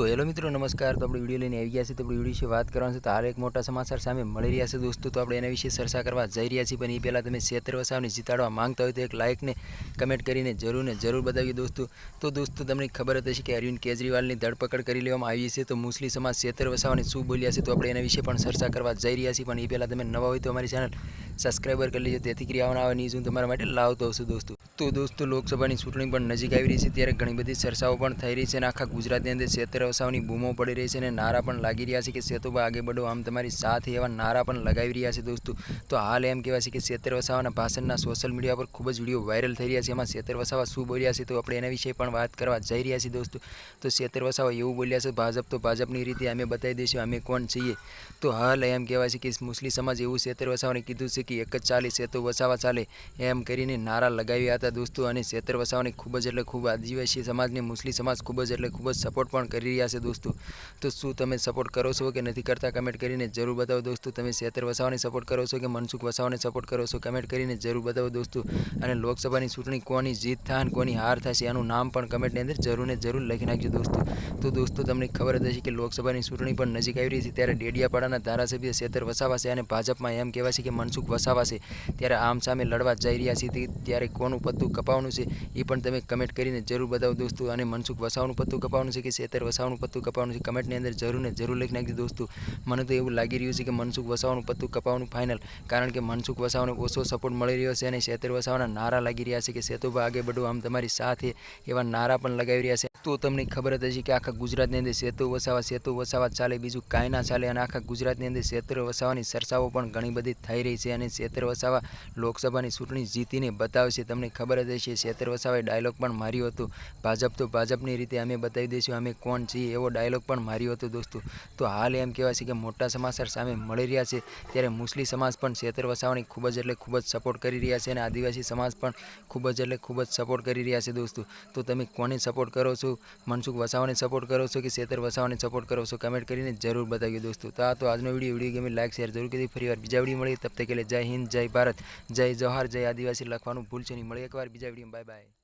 તો હેલો મિત્રો, નમસ્કાર. તો આપણે વીડિયો લઈને આવી ગયા છે તો આપણે વીડિયો વિશે વાત કરવાનું છે તો હાલ એક મોટા સમાચાર સામે મળી રહ્યા છે દોસ્તો. તો આપણે એના વિશે ચર્ચા કરવા જઈ રહ્યા છીએ. પણ એ પહેલાં તમે ક્ષેત્ર વસાવને જીતાડવા માંગતા હોય તો એક લાઇકને કમેન્ટ કરીને જરૂર ને જરૂર બતાવીએ દોસ્તો. તો દોસ્તો, તમને ખબર હશે કે અરવિંદ કેજરીવાલની ધરપકડ કરી લેવામાં આવી છે. તો મુસ્લિમ સમાજ ક્ષેત્ર વસાવાને શું બોલ્યા છે તો આપણે એના વિશે પણ ચર્ચા કરવા જઈ રહ્યા છીએ. પણ એ પહેલાં તમે નવા હોય તો અમારી ચેનલ સબસ્ક્રાઈબર કરી લેજો તેથી કરી આવવાના આવા ન્યૂઝ હું તમારા માટે લાવતો હશું દોસ્તો. તો દોસ્તો, લોકસભાની ચૂંટણી પણ નજીક આવી રહી છે, ત્યારે ઘણી બધી ચર્ચાઓ પણ થઈ રહી છે અને આખા ગુજરાતની અંદર સેતર વસાવની બૂમો પડી રહી છે અને નારા પણ લાગી રહ્યા છે કે સેતુબા આગે બડો આમ તમારી સાથે એવા નારા પણ લગાવી રહ્યા છે દોસ્તો. તો હાલ એમ કહેવાય છે કે સેતર વસાવાના ભાષણના સોશિયલ મીડિયા પર ખૂબ જ વીડિયો વાયરલ થઈ રહ્યા છે, એમાં સેતર વસાવા શું બોલ્યા છે તો આપણે એના વિશે પણ વાત કરવા જઈ રહ્યા છીએ દોસ્તો. તો શેતર વસાવા એવું બોલ્યા છે, ભાજપ તો ભાજપની રીતે અમે બતાવી દઈશું, અમે કોણ છીએ? તો હાલ એમ કહેવાય છે કે મુસ્લિમ સમાજ એવું સેતર વસાવાને કીધું છે કે એક જ ચાલી સેતુ વસાવા ચાલે એમ કરીને નારા લગાવ્યા હતા દોસ્તો. અને સેતર વસાવાની ખૂબ જ એટલે ખૂબ આદિવાસી સમાજને મુસ્લિમ સમાજ ખૂબ જ એટલે ખૂબ જ સપોર્ટ પણ કરી રહ્યા છે દોસ્તો. તો શું તમે સપોર્ટ કરો છો કે નથી કરતા? કમેન્ટ કરીને જરૂર બતાવો દોસ્તો. તમે સેતર વસાવાની સપોર્ટ કરો છો કે મનસુખ વસાવાને સપોર્ટ કરો છો? કમેન્ટ કરીને જરૂર બતાવો દોસ્તો. અને લોકસભાની ચૂંટણી કોની જીત થાય અને કોની હાર થશે એનું નામ પણ કમેન્ટની અંદર જરૂર ને જરૂર લખી નાખજો દોસ્તો. તો દોસ્તો, તમને ખબર જ હશે કે લોકસભાની ચૂંટણી પણ નજીક આવી રહી છે. ત્યારે ડેડિયાપાડાના ધારાસભ્ય સેતર વસાવા છે અને ભાજપમાં એમ કહેવાય છે કે મનસુખ વસાવા છે ત્યારે આમ સામે લડવા જઈ રહ્યા છે ત્યારે કોનું પત્તું કપાવવાનું છે એ પણ તમે કમેન્ટ કરીને જરૂર બતાવો દોસ્તો. અને મનસુખ વસાવાનું પત્તું કપાવવાનું છે કે શેતર વસાવાનું પત્તું કપાવવાનું છે કમેન્ટની અંદર જરૂર ને જરૂર લખી નાખજો દોસ્તો. મને તો એવું લાગી રહ્યું છે કે મનસુખ વસાવાનું પત્તું કપાવવાનું ફાઇનલ કારણ કે મનસુખ વસાવાને ઓછો સપોર્ટ મળી રહ્યો છે અને શેતર વસાવાના નારા લાગી રહ્યા છે કે સેતુભા આગે બધું આમ તમારી સાથે એવા નારા પણ લગાવી રહ્યા છે. તો તમને ખબર જ હશે કે આખા ગુજરાતની અંદર સેતુ વસાવા સેતુ વસાવા ચાલે, બીજું કાંઈ ના ચાલે અને આખા ગુજરાતની અંદર સેતર વસાવાની ચર્ચાઓ પણ ઘણી બધી થઈ રહી છે અને સેતર વસાવા લોકસભાની ચૂંટણી જીતીને બતાવશે. તમને ખબર જ હશે સેતર વસાવાએ ડાયલોગ પણ માર્યો હતો. ભાજપ તો ભાજપની રીતે અમે બતાવી દઈશું, અમે કોણ છીએ એવો ડાયલોગ પણ માર્યો હતો દોસ્તો. તો હાલ એમ કહેવાય છે કે મોટા સમાચાર સામે મળી રહ્યા છે. ત્યારે મુસ્લિમ સમાજ પણ સેતર વસાવાની ખૂબ જ એટલે ખૂબ જ સપોર્ટ કરી રહ્યા છે અને આદિવાસી સમાજ પણ ખૂબ જ એટલે ખૂબ જ સપોર્ટ કરી રહ્યા છે દોસ્તો. તો તમે કોને સપોર્ટ કરો છો? મનસુખ વસાવાને સપોર્ટ કરો છો કે શેતર વસાવાને સપોર્ટ કરો છો? કમેન્ટ કરીને જરૂર બતાવ્યો દોસ્તો. તો આ તો આજનો વીડિયો વીડિયો ગમે લાઈક શેર જરૂર કરી ફરી વાર બીજા વીડિયો મળીએ. તબ તક જય હિન્દ, જય ભારત, જય જવાહર જય આદિવાસી લખવાનું ભૂલશે નહીં. મળીએ એકવાર બીજા વીડિયો બાય બાય